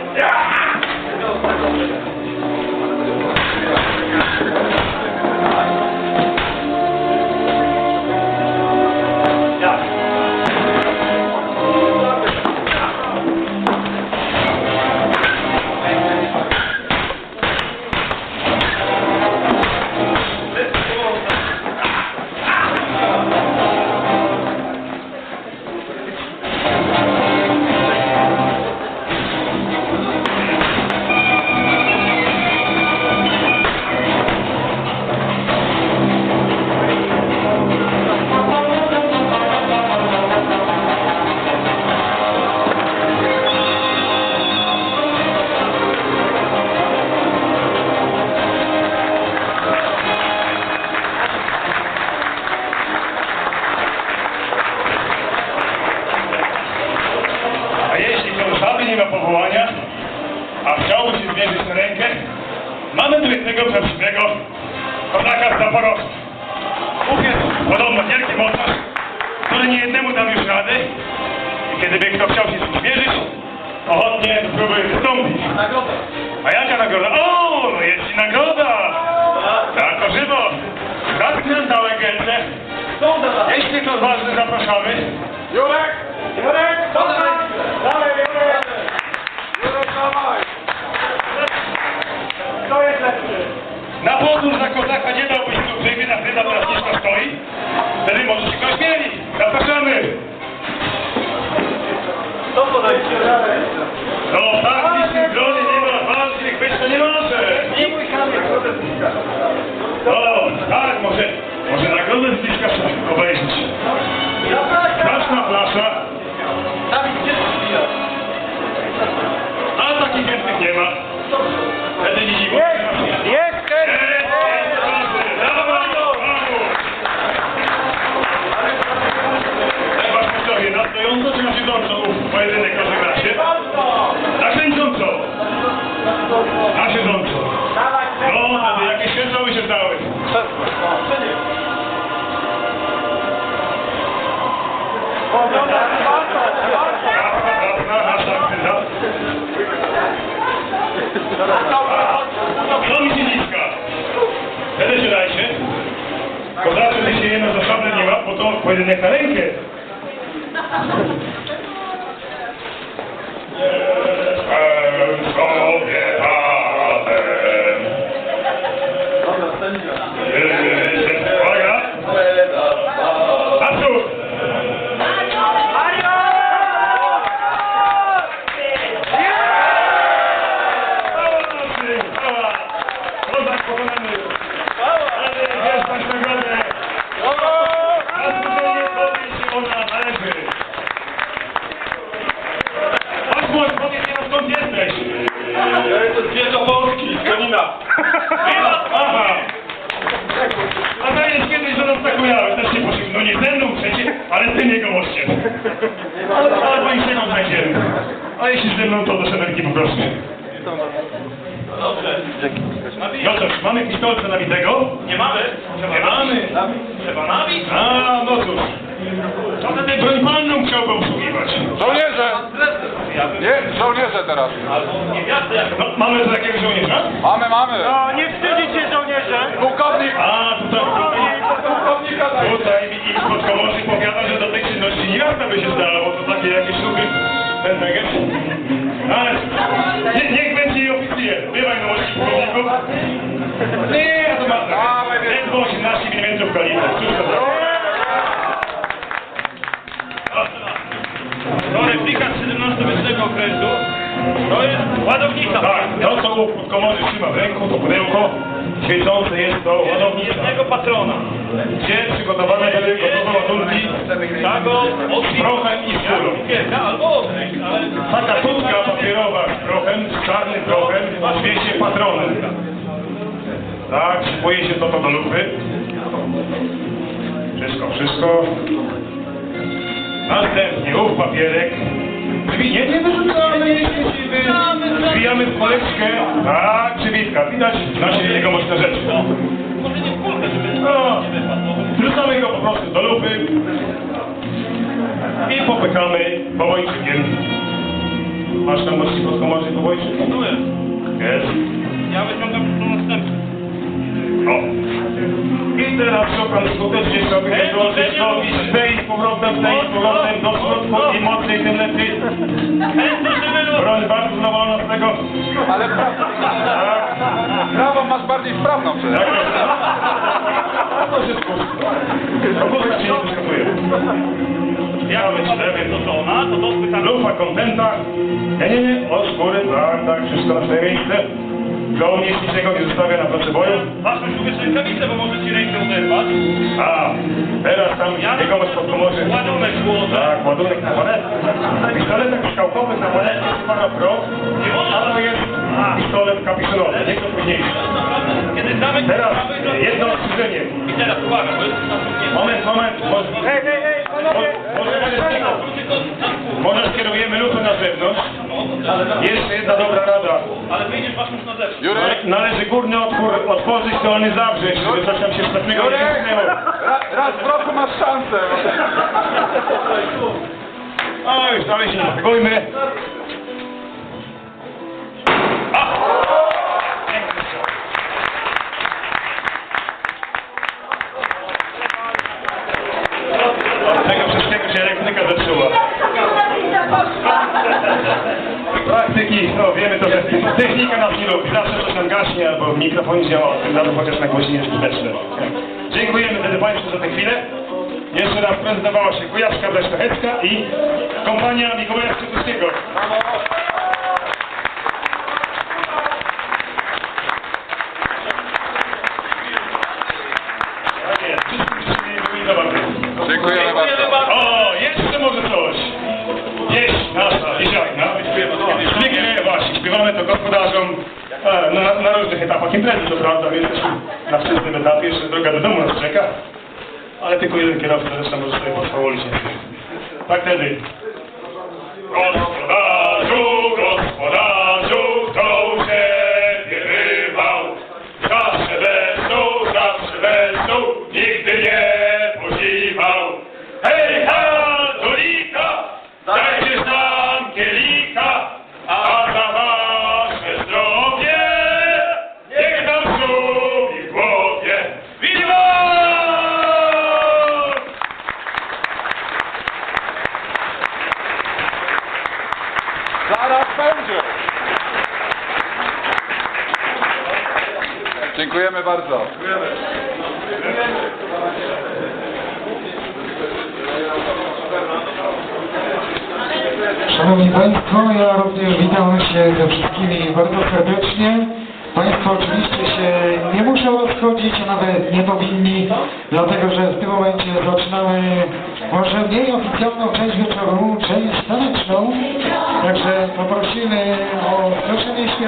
Yeah. Podobno wielki mocarz, który nie jednemu dał już rady i kiedy by kto chciał się z nim zmierzyć, ochotnie próbuje wystąpić. A jaka nagroda? O, no jest i nagroda! Tak, o żywo! Tak, na legendę. Jeśli to ważne, zapraszamy. Jurek! Jurek! Dalej! Dalej, Jurek! Jurek, dawaj! Kto jest lepszy? Na podwórz za kozaka nie dałbyś tu przyjmie, na chwilę teraz nisko stoi. Nie może. Nie mój kamień. No, tak, może, może nagrodę z bliska obejrzeć. Straszna flasza, bo to pojedynek na Ale, ale po innego znajdziemy. A jeśli ze mną, to do szeferki poproszę. Dobrze. No cóż, mamy pistolce nabitego? Nie mamy? Nie mamy. Trzeba nabić? A, no cóż. To wtedy broń palną chciałby obsługiwać. Żołnierze! Nie, żołnierze teraz. Albo niewiasty jak No, mamy tu jakiegoś żołnierza? Mamy, mamy. No, nie wstydzicie żołnierze! Pułkownik! A, tutaj, Pułkownika tutaj mi podkomorzy powiada, że do czynności niejasna by się zdała, bo to takie jakieś ten wege. Ale nie, niech będzie i oficjer. Bywaj na łodzi pułkowników. Nie, to ma ledwo 18 mm kalibru. Cóż to ładownica. Tak, to co ów podkomorzy trzyma w ręku, to pudełko świecące jest to ładownica. Jednego patrona. Gdzie przygotowane były gotowe ładunki Tago, z prochem i skórą. Taka tutka papierowa z prochem, z czarnym prochem, zwie się patronem. Tak, szykuje się to, to do lupy. Wszystko, wszystko. Następnie ów papierek. Drzwi nie, nie wyrzucamy, nie świecimy. Zwijamy w koleczkę. Tak, przybitka. Widać nasze jego mocne rzeczy. Może nie w kulkę, żeby No, wypadło. wrzucamy go po prostu do lupy i popykamy powojczykiem. Masz tam możliwość podkomorzy powojczykiem? Tu jest. Jest. Ja wyciągam to następny. O. I teraz szukam skutecznie może nie zrobić tej z powrotem, tej z powrotem, im mocniej, tym lepiej. Broń bardzo zadowolona z tego. Ale pra... prawą masz bardziej sprawną przecież. Tak. To się nie dyskutuje. Mamy mamy cztery. to to ona, to to spytamy. Lufa kontenta. Nie, nie, nie. Od skóry, tak, tak, wszystko na swoje miejsce. Żołnierz niczego nie zostawia na placu boju. Masz już ubierz rękawicę, bo może ci rękę uderwać. A, teraz tam jego masz podkomorzy. Ładunek złożę. Tak, ładunek na paletę. Pistoletek skałkowy na paletę pana pro. Nie można. A to jest pistolet kapiszonowy, nieco późniejszy. Kiedy zamek Teraz jedno ostrzeżenie. I teraz uwaga, bo jest. Moment, moment. Może, Hej, hej, hej, panowie! może skierujemy lufę na zewnątrz. Jeszcze jedna dobra rada. Ale wyjdziesz wasz już na zewnątrz. Jurek, Należy górny otwór otworzyć, dolny zawrzeć, żeby coś tam się strasznego nie Jurek, wymknęło. ra, raz w roku masz szansę. O, już dalej się nie. Tym razem chociaż na głośniej jest skuteczne. Dziękujemy wtedy Państwu za tę chwilę. Jeszcze raz prezentowała się Kujawska Bresztachecka i kompania Mikołaja Skrzytuskiego. Dziękujemy bardzo. O, jeszcze może coś. Jeść nasza. Zwykle właśnie śpiewamy to gospodarzom να ρωτήσει και τα πάντα και πλένει το φράντα με τον ένας στον αυστηρόν δεν τα πήγες η δρόγα με τον άλλον μου αναστέκα αλλά τυχόν έναν κινητόνα ρωτάμε όσοι είναι μαζι Zaraz będzie. Dziękujemy bardzo. Szanowni Państwo, ja również witam się ze wszystkimi bardzo serdecznie. Państwo oczywiście się nie rozchodzić, a nawet nie powinni, dlatego że w tym momencie zaczynamy może mniej oficjalną część wieczoru, część taneczną. Także poprosimy o zgaszenie światła.